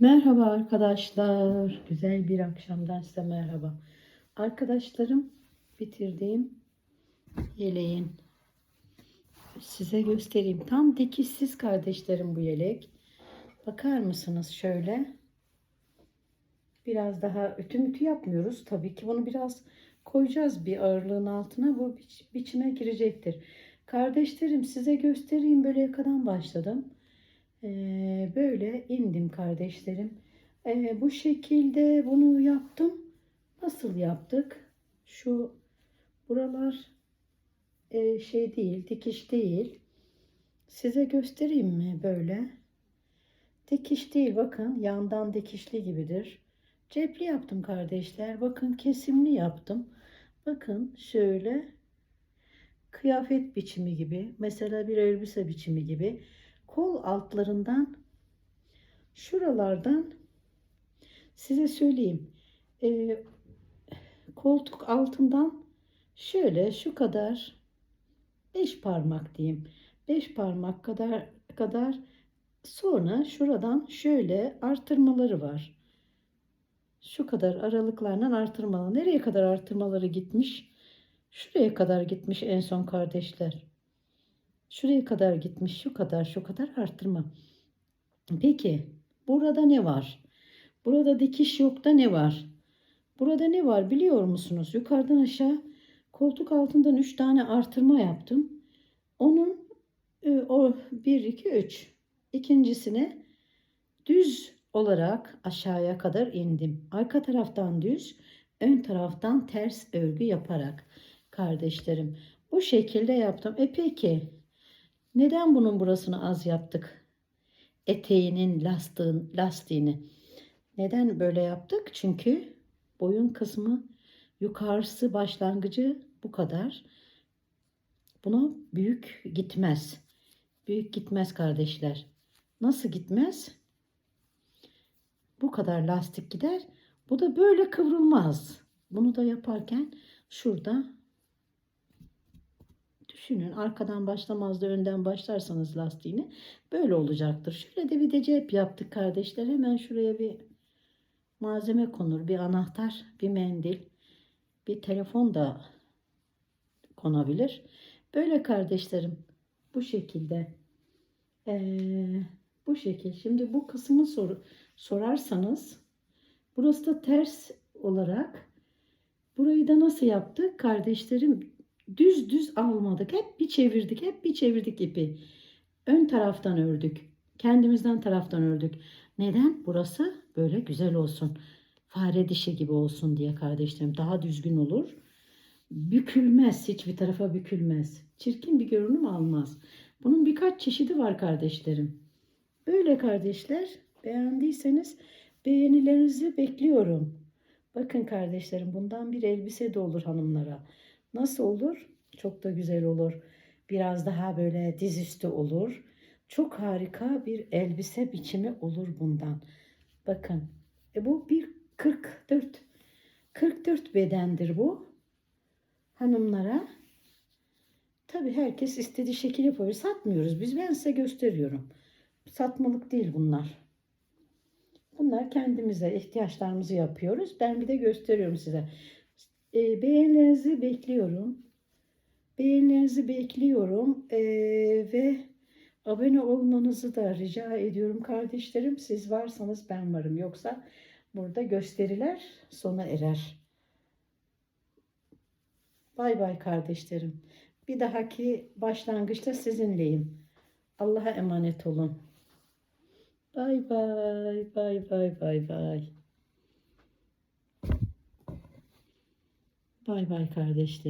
Merhaba arkadaşlar. Güzel bir akşamdan size merhaba. Arkadaşlarım bitirdiğim yeleğin size göstereyim. Tam dikişsiz kardeşlerim bu yelek. Bakar mısınız şöyle? Biraz daha ütü mütü yapmıyoruz. Tabii ki bunu biraz koyacağız bir ağırlığın altına. Bu biç- biçime girecektir. Kardeşlerim size göstereyim. Böyle yakadan başladım. Ee, böyle indim kardeşlerim. Ee, bu şekilde bunu yaptım. Nasıl yaptık? Şu buralar e, şey değil, dikiş değil. Size göstereyim mi böyle? Dikiş değil bakın yandan dikişli gibidir. Cepli yaptım kardeşler. Bakın kesimli yaptım. Bakın şöyle kıyafet biçimi gibi. Mesela bir elbise biçimi gibi. Kol altlarından şuralardan size söyleyeyim. Ee, koltuk altından şöyle şu kadar beş parmak diyeyim. Beş parmak kadar kadar sonra şuradan şöyle artırmaları var. Şu kadar aralıklarla artırmaları. Nereye kadar artırmaları gitmiş? Şuraya kadar gitmiş en son kardeşler. Şuraya kadar gitmiş. Şu kadar şu kadar artırma. Peki burada ne var? Burada dikiş yok da ne var? Burada ne var biliyor musunuz? Yukarıdan aşağı koltuk altından 3 tane artırma yaptım. Onun e, o 1 2 3 ikincisine düz olarak aşağıya kadar indim. Arka taraftan düz, ön taraftan ters örgü yaparak kardeşlerim bu şekilde yaptım. E peki neden bunun burasını az yaptık? Eteğinin lastiğin, lastiğini. Neden böyle yaptık? Çünkü boyun kısmı yukarısı başlangıcı bu kadar. Buna büyük gitmez. Büyük gitmez kardeşler. Nasıl gitmez? Bu kadar lastik gider. Bu da böyle kıvrılmaz. Bunu da yaparken şurada düşünün arkadan başlamaz da önden başlarsanız lastiğini böyle olacaktır. Şöyle de bir de cep yaptık kardeşler. Hemen şuraya bir malzeme konur. Bir anahtar, bir mendil, bir telefon da konabilir. Böyle kardeşlerim bu şekilde. Ee, bu şekil. Şimdi bu kısmı sor, sorarsanız burası da ters olarak burayı da nasıl yaptık? Kardeşlerim düz düz almadık. Hep bir çevirdik. Hep bir çevirdik ipi. Ön taraftan ördük. Kendimizden taraftan ördük. Neden? Burası böyle güzel olsun. Fare dişi gibi olsun diye kardeşlerim. Daha düzgün olur. Bükülmez. Hiçbir tarafa bükülmez. Çirkin bir görünüm almaz. Bunun birkaç çeşidi var kardeşlerim. Böyle kardeşler. Beğendiyseniz beğenilerinizi bekliyorum. Bakın kardeşlerim bundan bir elbise de olur hanımlara. Nasıl olur? Çok da güzel olur. Biraz daha böyle dizüstü olur. Çok harika bir elbise biçimi olur bundan. Bakın. E bu bir 44. 44 bedendir bu. Hanımlara. Tabi herkes istediği şekil yapıyor. Satmıyoruz biz. Ben size gösteriyorum. Satmalık değil bunlar. Bunlar kendimize ihtiyaçlarımızı yapıyoruz. Ben bir de gösteriyorum size. E, beğenilerinizi bekliyorum. Beğenilerinizi bekliyorum. E, ve abone olmanızı da rica ediyorum kardeşlerim. Siz varsanız ben varım. Yoksa burada gösteriler sona erer. Bay bay kardeşlerim. Bir dahaki başlangıçta sizinleyim. Allah'a emanet olun. Bay bay, bay bay, bay bay. Bay bay kardeşlerim.